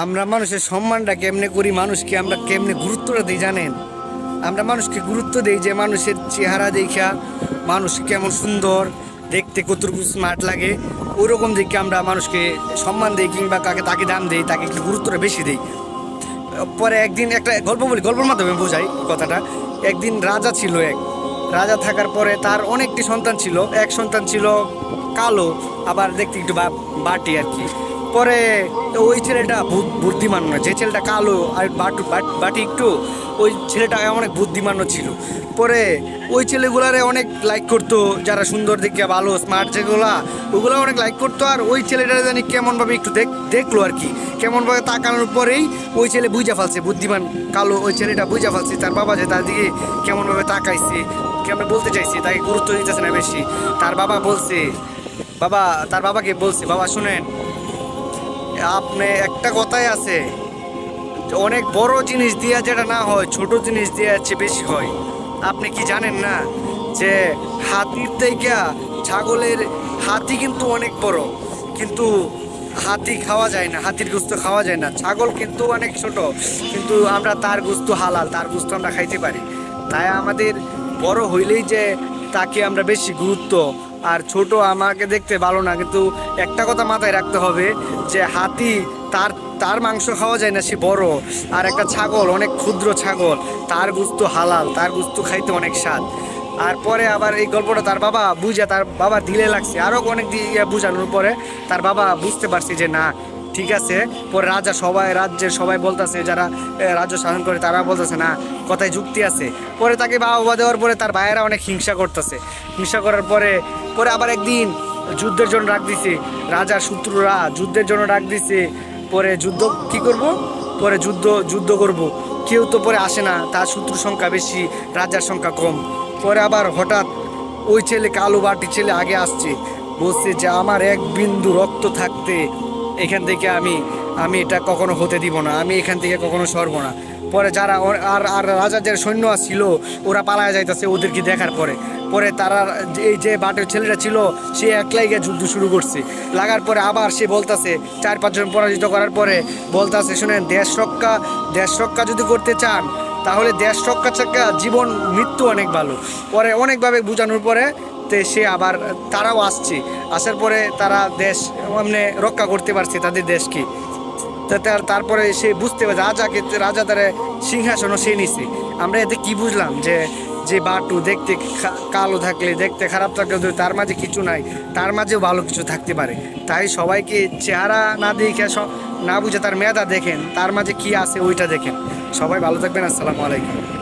আমরা মানুষের সম্মানটা কেমনে করি, মানুষকে আমরা কেমনে গুরুত্বটা দিই জানেন? আমরা মানুষকে গুরুত্ব দিই যে মানুষের চেহারা দেখা মানুষ কেমন সুন্দর, দেখতে কতটুকু স্মার্ট লাগে, ওরকম দেখে আমরা মানুষকে সম্মান দিই কিংবা কাকে তাকে দাম দিই, তাকে একটু গুরুত্বটা বেশি দিই। পরে একদিন একটা গল্প বলি, গল্পের মাধ্যমে বোঝাই কথাটা। একদিন রাজা ছিল এক, রাজা থাকার পরে তার অনেকটি সন্তান ছিল, এক সন্তান ছিল কালো, আবার দেখতে একটু বাটি আর কি। পরে ওই ছেলেটা বুদ্ধিমান নয়। যে ছেলেটা কালো আর বাটু বাট- বাটি একটু, ওই ছেলেটা অনেক বুদ্ধিমানও ছিল। পরে ওই ছেলেগুলারে অনেক লাইক করতো, যারা সুন্দর দেখে, ভালো স্মার্ট যেগুলা, ওগুলো অনেক লাইক করতো। আর ওই ছেলেটা জানি কেমনভাবে একটু দেখ দেখল আর কি। কেমনভাবে তাকানোর পরেই ওই ছেলে বুঝা ফেলছে, বুদ্ধিমান, কালো, ওই ছেলেটা বুঝা ফেলছে। তার বাবা যে তার দিকে কেমনভাবে তাকাইছে, কেমন বলতে চাইছে, তাকে গুরুত্ব দিতেছে না বেশি। তার বাবা বলছে, বাবা, তার বাবাকে বলছে, বাবা, শুনেন আপনি একটা কথাই আছে, অনেক বড় জিনিস দিয়া যেটা না হয়, ছোট জিনিস দিয়ে হচ্ছে বেশি হয়। আপনি কি জানেন না যে হাতির থেকে ছাগলের হাতি কিন্তু অনেক বড়, কিন্তু হাতি খাওয়া যায় না, হাতির গুস্ত খাওয়া যায় না। ছাগল কিন্তু অনেক ছোট, কিন্তু আমরা তার গুস্ত হালাল, তার গুস্ত আমরা খাইতে পারি। তাই আমাদের বড় হইলেই যে তাকে আমরা বেশি গুরুত্ব আর ছোট আমাকে দেখতে ভালো না, কিন্তু একটা কথা মাথায় রাখতে হবে যে হাতি তার তার মাংস খাওয়া যায় না, সে বড়। আর একটা ছাগল, অনেক ক্ষুদ্র ছাগল, তার গুস্ত হালাল, তার গুস্ত খাইতে অনেক স্বাদ। আর পরে আবার এই গল্পটা তার বাবা বুঝে, তার বাবা দিলে লাগছে। আরও অনেক দিয়ে বুঝানোর পরে তার বাবা বুঝতে পারছে যে না, ঠিক আছে। পরে রাজা সবাই, রাজ্যের সবাই বলতেছে, যারা রাজ্য শাসন করে, তারা বলতেছে, না, কথায় যুক্তি আছে। পরে তাকে বাবা দেওয়ার পরে তার ভাইয়েরা অনেক হিংসা করতেছে। হিংসা করার পরে পরে আবার একদিন যুদ্ধের জন্য ডাক দিছে। রাজার শত্রুরা যুদ্ধের জন্য ডাক দিছে। পরে যুদ্ধ কি করব? পরে যুদ্ধ যুদ্ধ করব। কেউ তো পরে আসে না, তার শত্রুর সংখ্যা বেশি, রাজার সংখ্যা কম। পরে আবার হঠাৎ ওই ছেলে, কালো বাটি ছেলে আগে আসছে। বলছে যে, আমার এক বিন্দু রক্ত থাকতে এখান থেকে আমি আমি এটা কখনো হতে দিব না, আমি এখান থেকে কখনো সরব না। পরে যারা আর আর রাজার যারা সৈন্য ছিল, ওরা পালায় যাইতেছে ওদেরকে দেখার পরে। পরে তারা এই যে বাটের ছেলেটা ছিল, সে একলাই গিয়ে যুদ্ধ শুরু করছে। লাগার পরে আবার সে বলতাছে, চার পাঁচজন পরাজিত করার পরে বলতাছে, শুনেন, দেশ রক্ষা দেশ রক্ষা যদি করতে চান, তাহলে দেশ রক্ষা ছাড়া জীবন, মৃত্যু অনেক ভালো। পরে অনেকভাবে বোঝানোর পরে সে আবার, তারাও আসছে। আসার পরে তারা দেশ মানে রক্ষা করতে পারছে তাদের দেশকে। তারপরে সে বুঝতে পারে, রাজাকে রাজা তারা সিংহাসনও সে নিছে। আমরা এতে কি বুঝলাম যে যে বাটু দেখতে কালো থাকলে দেখতে খারাপ থাকলে তার মাঝে কিছু নাই, তার মাঝেও ভালো কিছু থাকতে পারে। তাই সবাইকে চেহারা না দেখে সব না বুঝে তার মেধা দেখেন, তার মাঝে কি আছে ওইটা দেখেন। সবাই ভালো থাকবেন, আসসালামু আলাইকুম।